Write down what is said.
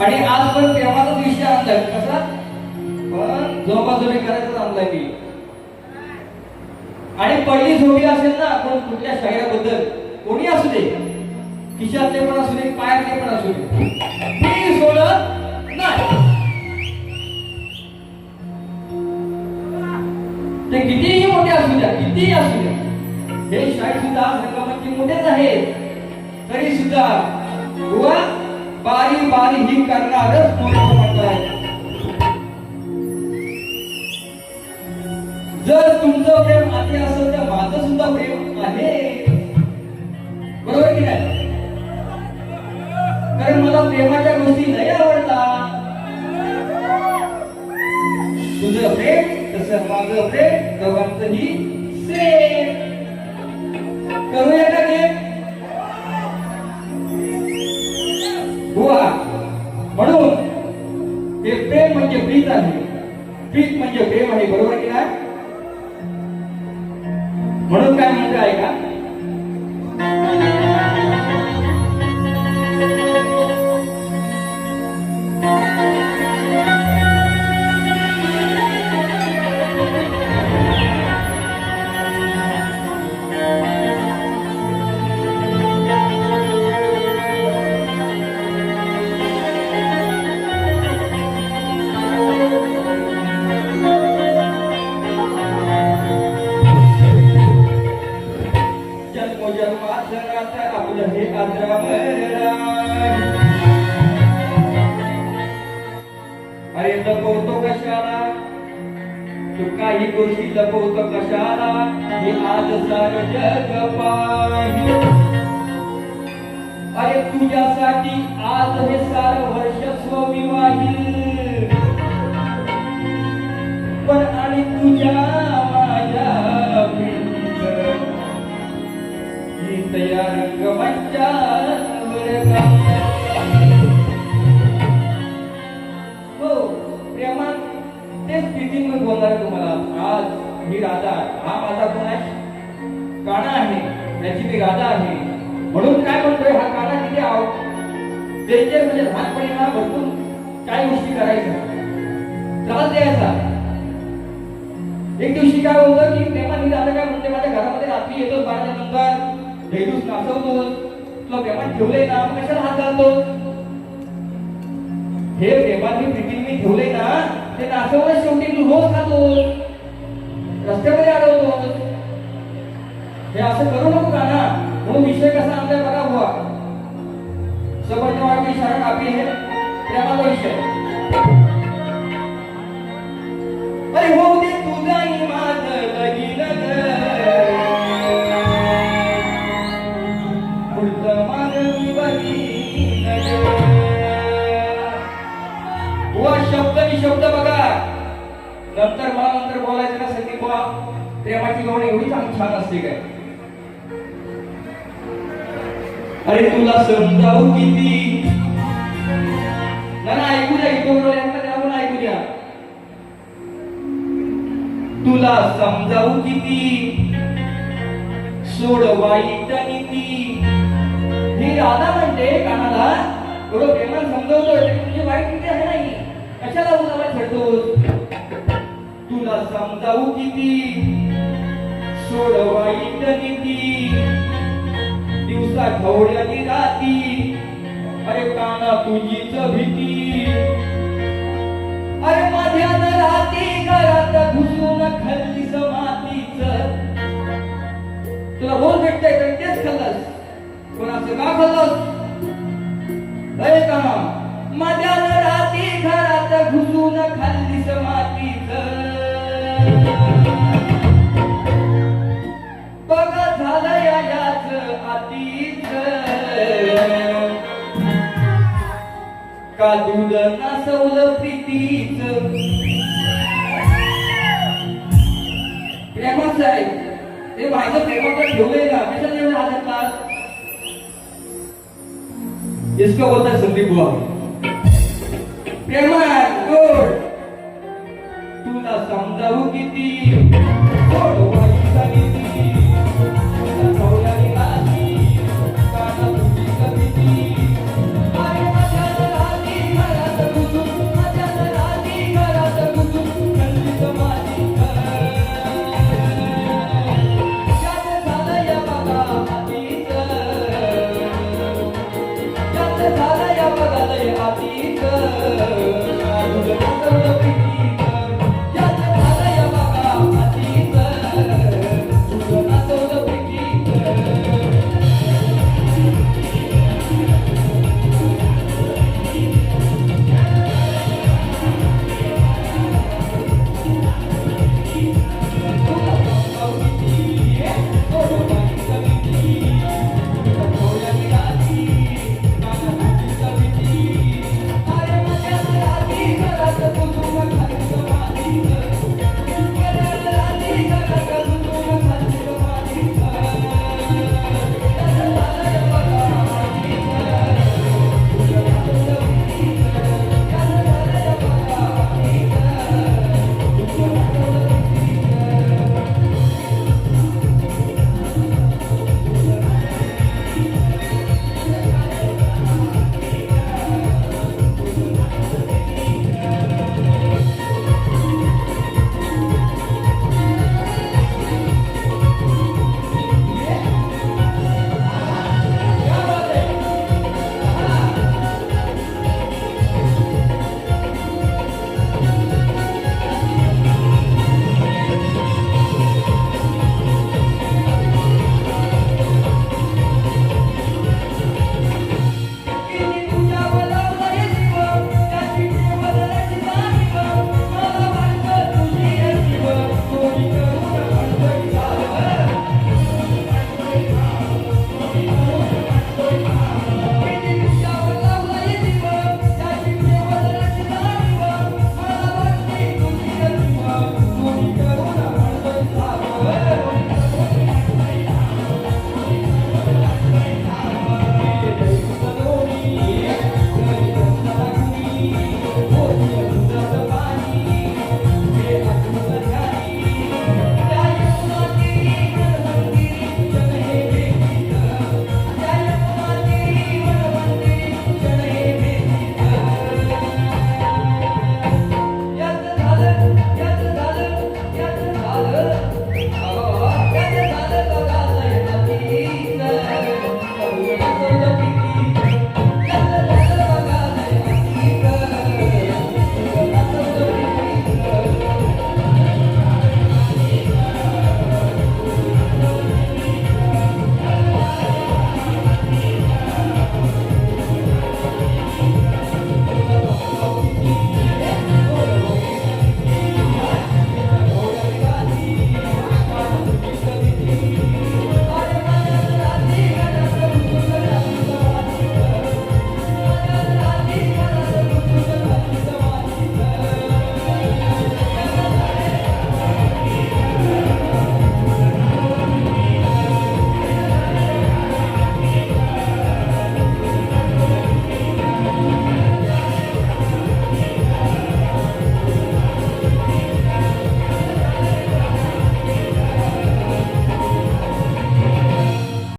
आणि आज पण प्रेमाचा विषय आणलाय कसा? पण झोपाझोपी करायचं आणलाय मी. आणि पहिली झोपी असेल ना आपण कुठल्या शरीराबद्दल कोणी असू दे. खिशातले पण असू दे पायातले पण असू दे. मी सोडत नाही. ते कितीही मोठे असू द्या कितीही असू द्या. हे शाळेत सुद्धा रंगमंची मोठेच आहेत. तरी सुद्धा बुवा बारी बारी ही करणारच मोठं म्हणतात जर तुमचं प्रेम अति असेल तर माझं सुद्धा प्रेम आहे. बरोबर की नाही? कारण मला प्रेमाच्या गोष्टी नाही आवडता तुझं प्रेम तसं माझं प्रेम दोघांचंही सेम. करूया प्रीत म्हणजे प्रेम आहे बरोबर की नाही? म्हणून काय म्हणते ऐका. जन्म अरे लपवतो कशाला? तू काही गोष्टी लपवतो कशाला? हे आज सार जग अरे तुझ्यासाठी आज हे सार वर्षस्व मी वाहील. पण आणि तुझ्या हो, काना आहे त्याची मी आहे. म्हणून काय म्हणतोय? हा काना किती आव डेंजर म्हणजे लहानपणी ना भरपूर काय गोष्टी करायच्या. त्रास द्यायचा. एक दिवशी काय होतं की प्रेमान दादा काय म्हणते माझ्या घरामध्ये रात्री येतो बाराच्या नंतर. भेटूस नाचवतो तुला प्रेमात ठेवले ना मग कशाला हात घालतो हे प्रेमाची प्रीती मी ठेवले ना ते नाचवलं शेवटी तू रोज खातो रस्त्यामध्ये अडवतो हे असं करू नको का ना म्हणून विषय कसा आमच्या बघा हुआ समजने की शरण काफी है प्रेमाचा विषय अरे हो दे तुझाही माझा शब्द शब्द बघा. नंतर मला नंतर बोलायचं ना संदीप बुवा? प्रेमाची गवण एवढी चांगली छान असते काय? अरे तुला समजावू किती? ना ऐकू द्या इथं ऐकू द्या. तुला समजावू किती? सोड वाईट नीती ही राधा म्हणते कानाला. एवढं प्रेमान समजवतोय ते वाईट किती आहे नाही. करतोस तुला समजावू किती? सोड वाईट किती दिवसा ढवळ्यानी राती. अरे काना तुझीच भीती. अरे माझ्या का दूध नासवलं प्रीतीच. प्रेमाच आहे ते माझं प्रेमाचं ठेवलंय का कशाला एवढं हातात क्लास इसका बोलता है संदीप बुआ प्रेमा गोड. तुला समजावू किती? गोड.